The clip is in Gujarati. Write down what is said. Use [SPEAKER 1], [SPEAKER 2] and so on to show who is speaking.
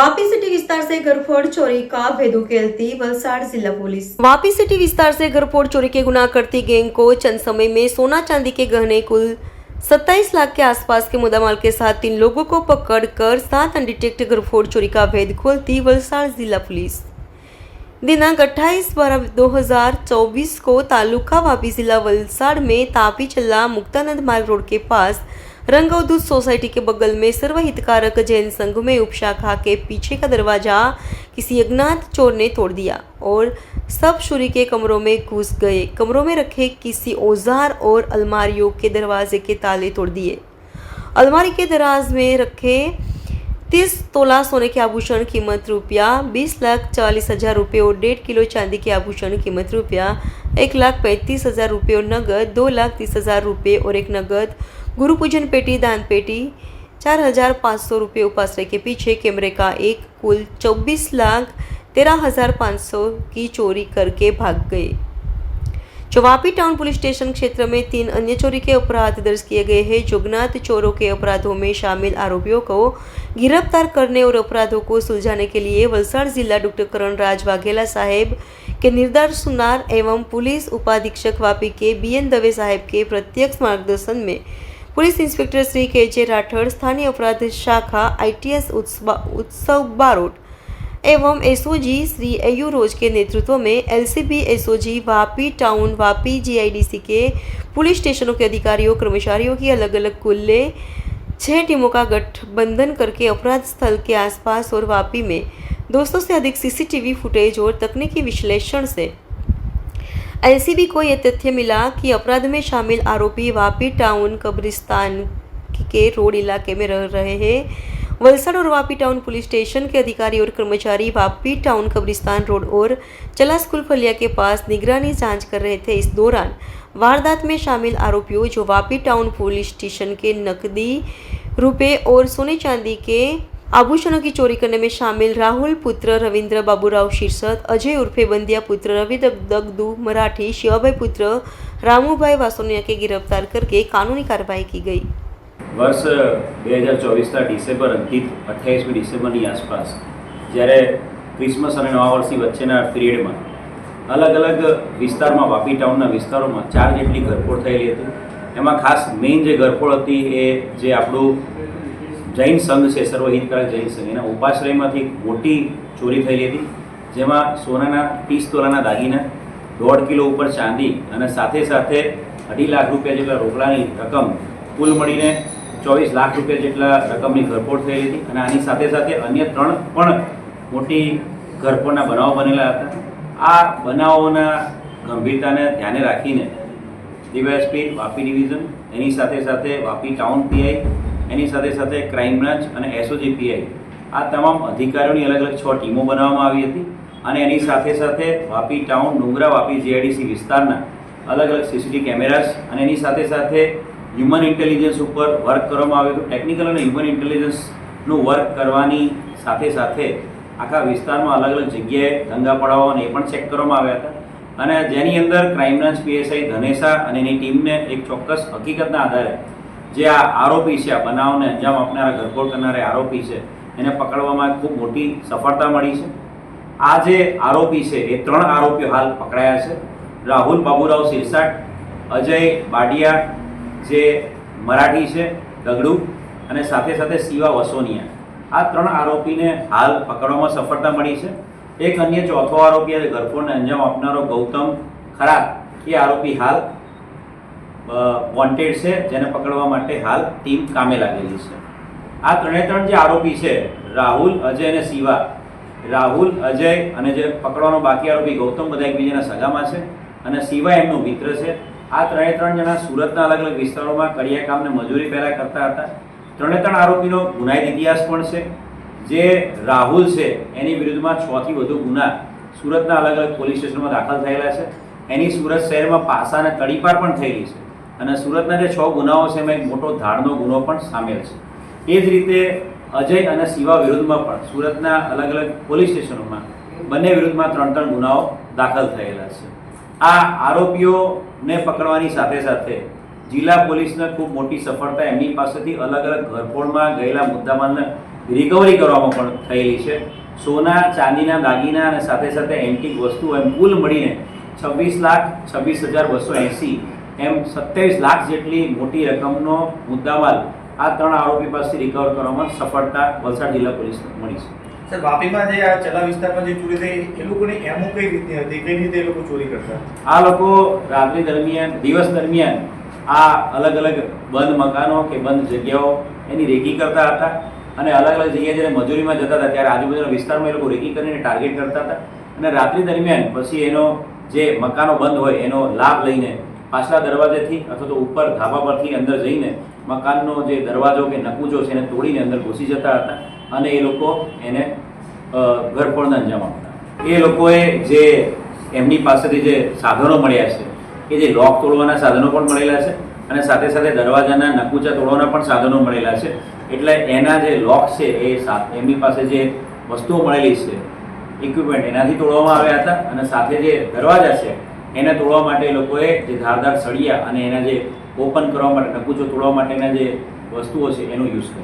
[SPEAKER 1] वापी सिटी विस्तार से घरफोड़ चोरी का वलसाड़ जिला पुलिस। वापी सिटी विस्तार से घरफोड़ चोरी के गुनाह करती गैंग को चंद समय में सोना चांदी के गहने, कुल 27 लाख के आसपास के मुद्दामाल के साथ तीन लोगों को पकड़कर सात अनडिटेक्ट घरफोड़ चोरी का भेद खोलती वलसाड़ जिला पुलिस। दिनांक 28 बारह 2024 को तालुका वापी जिला वलसाड़ में तापी चल्ला मुक्तानंद मार्ग रोड के पास रंगवदूत सोसाइटी के बगल में सर्व हितकारक जैन संघ में उपशाखा के पीछे का दरवाज़ा किसी अज्ञात चोर ने तोड़ दिया और सब शुरी के कमरों में घुस गए। कमरों में रखे किसी औज़ार और अलमारियों के दरवाजे के ताले तोड़ दिए। अलमारी के दराज में रखे तीस तोला सोने के आभूषण कीमत रुपया, बीस लाख चालीस हज़ार रुपये और डेढ़ किलो चांदी के आभूषण कीमत रुपया एक लाख पैंतीस हज़ार रुपये और नगद दो लाख तीस हज़ार रुपये और एक नगद गुरु पूजन पेटी, दान पेटी, चार हज़ार पाँच सौ रुपये उपाश्रय के पीछे कैमरे का एक कुल चौबीस लाख तेरह हज़ार पाँच सौ की चोरी करके भाग गए। जो वापी टाउन पुलिस स्टेशन क्षेत्र में तीन अन्य चोरी के अपराध दर्ज किए गए हैं। जुगनाथ चोरों के अपराधों में शामिल आरोपियों को गिरफ़्तार करने और अपराधों को सुलझाने के लिए वलसाड़ जिला डॉक्टर करण राज वाघेला साहेब के निर्धार सुनार एवं पुलिस उपाधीक्षक वापी के बी एन दवे साहेब के प्रत्यक्ष मार्गदर्शन में पुलिस इंस्पेक्टर श्री के जे राठौड़ स्थानीय अपराध शाखा आईटीएस उत्सव बारोट एवं एसओजी श्री एयू रोज के नेतृत्व में LCB, SOG Vapi town, Vapi GIDC के पुलिस स्टेशनों के अधिकारियों, कर्मचारियों की अलग अलग कुल्ले, छह टीमों का गठबंधन करके अपराध स्थल के आसपास और वापी में 200 से अधिक सीसीटीवी फुटेज और तकनीकी विश्लेषण से। एलसीबी को यह तथ्य मिला कि अपराध में शामिल आरोपी वापी टाउन कब्रिस्तान के रोड इलाके में रह रहे हैं। वलसाड़ और वापी टाउन पुलिस स्टेशन के अधिकारी और कर्मचारी वापी टाउन कब्रिस्तान रोड और चला स्कूल फलिया के पास निगरानी जाँच कर रहे थे। इस दौरान वारदात में शामिल आरोपियों जो वापी टाउन पुलिस स्टेशन के नकदी रुपए और सोने चांदी के आभूषणों की चोरी करने में शामिल राहुल पुत्र रविंद्र बाबूराव शीर्षत अजय उर्फे बंदिया पुत्र रवि दग- दगदू मराठी शिवाभाई पुत्र रामूभाई वासोनिया के गिरफ्तार करके कानूनी कार्रवाई की गई
[SPEAKER 2] વર્ષ બે હજાર ચોવીસના ડિસેમ્બર અંકિત અઠ્યાવીસમી ડિસેમ્બરની આસપાસ જ્યારે ક્રિસમસ અને નવા વર્ષની વચ્ચેના પિરિયડમાં અલગ અલગ વિસ્તારમાં વાપી ટાઉનના વિસ્તારોમાં ચાર જેટલી ઘરફોડ થયેલી હતી એમાં ખાસ મેઇન જે ઘરફોડ હતી એ જે આપણું જૈન સંઘ છે સર્વહિતકારક જૈન સંઘ. એના ઉપાશ્રયમાંથી મોટી ચોરી થયેલી હતી, જેમાં સોનાના ત્રીસ તોલાના દાગીના, દોઢ કિલો ઉપર ચાંદી અને સાથે સાથે અઢી લાખ રૂપિયા જેટલા રોકડાની રકમ, કુલ મળીને ચોવીસ લાખ રૂપિયા જેટલા રકમની ઘરફોડ થયેલી હતી અને આની સાથે સાથે અન્ય ત્રણ પણ મોટી ઘરફોડના બનાવો બનેલા હતા. આ બનાવોના ગંભીરતાને ધ્યાને રાખીને ડીવાયએસપી વાપી ડિવિઝન, એની સાથે સાથે વાપી ટાઉન પીઆઈ એની સાથે સાથે ક્રાઇમ બ્રાન્ચ અને એસઓજી પીઆઈ આ તમામ અધિકારીઓની અલગ અલગ છ ટીમો બનાવવામાં આવી હતી અને એની સાથે સાથે વાપી ટાઉન ડુંગરા, વાપી જીઆઈડીસી વિસ્તારના અલગ અલગ સીસીટીવી કેમેરાસ અને એની સાથે સાથે હ્યુમન ઇન્ટેલિજન્સ ઉપર વર્ક કરવામાં આવ્યું હતું. ટેકનિકલ અને હ્યુમન ઇન્ટેલિજન્સનું વર્ક કરવાની સાથે સાથે આખા વિસ્તારમાં અલગ અલગ જગ્યાએ દંગા પડાવો અને એ પણ ચેક કરવામાં આવ્યા હતા. અને જેની અંદર ક્રાઇમ બ્રાન્ચ પીએસઆઈ ધનેશા અને એની ટીમને એક ચોક્કસ હકીકતના આધારે જે આ આરોપી છે, આ બનાવને અંજામ આપનારા ઘરફોડ કરનારા આરોપી છે, એને પકડવામાં ખૂબ મોટી સફળતા મળી છે. આ જે આરોપી છે, એ ત્રણ આરોપીઓ હાલ પકડાયા છે. રાહુલ બાબુરાવ સિરસાટ અજય બાડિયા જે મરાઠી છે દગડુ અને સાથે સાથે શિવા વસોનિયા. આ ત્રણ આરોપીને હાલ પકડવામાં સફળતા મળી છે. એક અન્ય ચોથો આરોપી આજે ઘરફોડને અંજામ આપનારો ગૌતમ ખરાબ એ આરોપી હાલ વોન્ટેડ છે, જેને પકડવા માટે હાલ ટીમ કામે લાગેલી છે. આ ત્રણે ત્રણ જે આરોપી છે, રાહુલ, અજય અને શિવા. રાહુલ, અજય અને જે પકડવાનો બાકી આરોપી ગૌતમ, બધા એકબીજાના સગામાં છે અને શિવા એમનો મિત્ર છે. આ ત્રણે ત્રણ જણા સુરતના અલગ અલગ વિસ્તારોમાં કડિયા કામને મજૂરી પહેલાં કરતા હતા. ત્રણે ત્રણ આરોપીનો ગુનાહિત ઇતિહાસ પણ છે. જે રાહુલ છે, એની વિરુદ્ધમાં છથી વધુ ગુના સુરતના અલગ અલગ પોલીસ સ્ટેશનમાં દાખલ થયેલા છે. એની સુરત શહેરમાં પાસા અને તડીપાર પણ થયેલી છે. અને સુરતના જે છ ગુનાઓ છે, એમાં એક મોટો ધાડનો ગુનો પણ સામેલ છે. એ જ રીતે અજય અને શિવા વિરુદ્ધમાં પણ સુરતના અલગ અલગ પોલીસ સ્ટેશનોમાં બંને વિરુદ્ધમાં ત્રણ ત્રણ ગુનાઓ દાખલ થયેલા છે. આ આરોપીઓને પકડવાની સાથે સાથે જિલ્લા પોલીસને ખૂબ મોટી સફળતા એમની પાસેથી અલગ અલગ ઘરફોડમાં ગયેલા મુદ્દામાલને રિકવરી કરવામાં પણ થયેલી છે. સોના, ચાંદીના, દાગીના અને સાથે સાથે એન્ટિક વસ્તુ એમ કુલ મળીને છવ્વીસ લાખ છવ્વીસ હજાર બસો એંસી એમ સત્યાવીસ લાખ જેટલી મોટી રકમનો મુદ્દામાલ આ ત્રણ આરોપી પાસેથી રિકવર કરવામાં સફળતા વલસાડ જિલ્લા પોલીસને મળી છે.
[SPEAKER 3] સર વાપીમાં જે આ ચલા વિસ્તારમાં જે ચોરી થઈ એ લોકોની એમો કઈ રીતની હતી? કઈ રીતે એ લોકો ચોરી કરતા?
[SPEAKER 2] આ લોકો રાત્રિ દરમિયાન દિવસ દરમિયાન આ અલગ અલગ બંધ મકાનો કે બંધ જગ્યાઓ એની રેકી કરતા હતા અને અલગ અલગ જગ્યાએ જ્યારે મજૂરીમાં જતા હતા ત્યારે આજુબાજુના વિસ્તારમાં એ લોકો રેકી કરીને ટાર્ગેટ કરતા હતા. અને રાત્રિ દરમિયાન પછી એનો જે મકાનો બંધ હોય એનો લાભ લઈને પાછલા દરવાજેથી અથવા તો ઉપર ધાબા પરથી અંદર જઈને મકાનનો જે દરવાજો કે નકુજો છે એને તોડીને અંદર ઘૂસી જતા હતા અને એ લોકો એને ઘરપણને અંજામ આપતા એ લોકોએ જે એમની પાસેથી જે સાધનો મળ્યા છે કે જે લોક તોડવાના સાધનો પણ મળેલા છે અને સાથે સાથે દરવાજાના નકુચા તોડવાના પણ સાધનો મળેલા છે. એટલે એના જે લોક છે, એ એમની પાસે જે વસ્તુઓ મળેલી છે ઇક્વિપમેન્ટ એનાથી તોડવામાં આવ્યા હતા અને સાથે જે દરવાજા છે એને તોડવા માટે એ લોકોએ જે ધારદાર સળિયા અને એના જે ઓપન કરવા માટે, નકુચો તોડવા માટેના જે વસ્તુઓ છે, એનો યુઝ કર્યો.